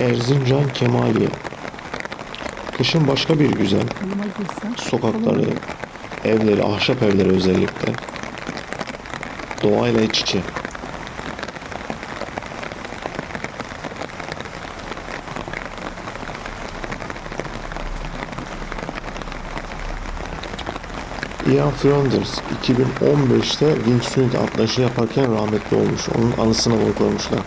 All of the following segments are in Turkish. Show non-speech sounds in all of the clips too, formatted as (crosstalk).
Erzincan Kemaliye. Kışın başka bir güzel. Sokakları, evleri, ahşap evleri özellikle. Doğayla iç içe. Ian Flanders 2015'te Wingsuit atlayışı yaparken rahmetli olmuş. Onun anısına bunu koymuşlar.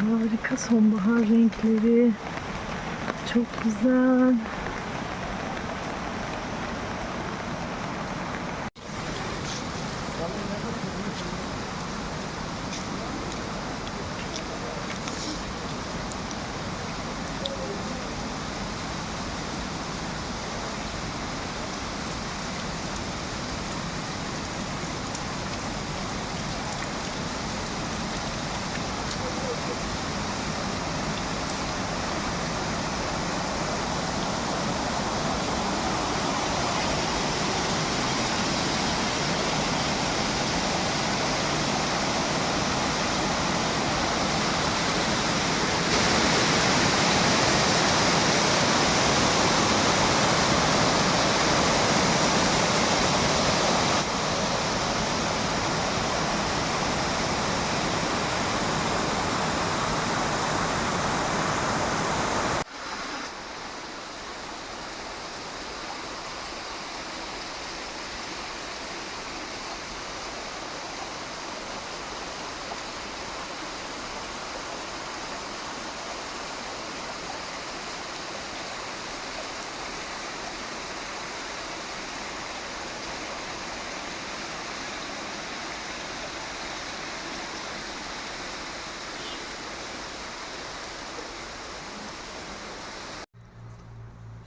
Harika sonbahar renkleri. Çok güzel.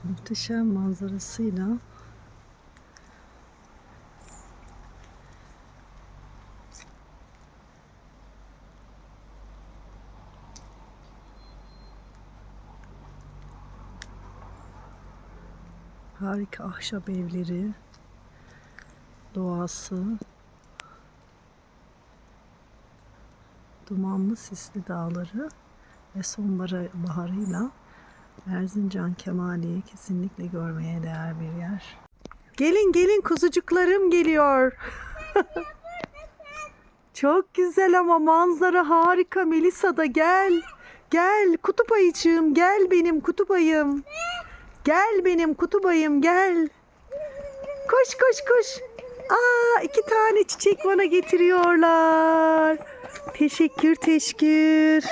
Muhteşem manzarasıyla harika ahşap evleri, doğası, dumanlı sisli dağları ve sonbahar baharıyla Erzincan Kemaliye kesinlikle görmeye değer bir yer. Gelin gelin kuzucuklarım geliyor. (laughs) Çok güzel ama manzara harika Melisa da gel. Gel kutup ayıcığım gel benim kutup ayım. Gel benim kutup ayım gel. Koş koş koş. Aa iki tane çiçek bana getiriyorlar. Teşekkür teşekkür.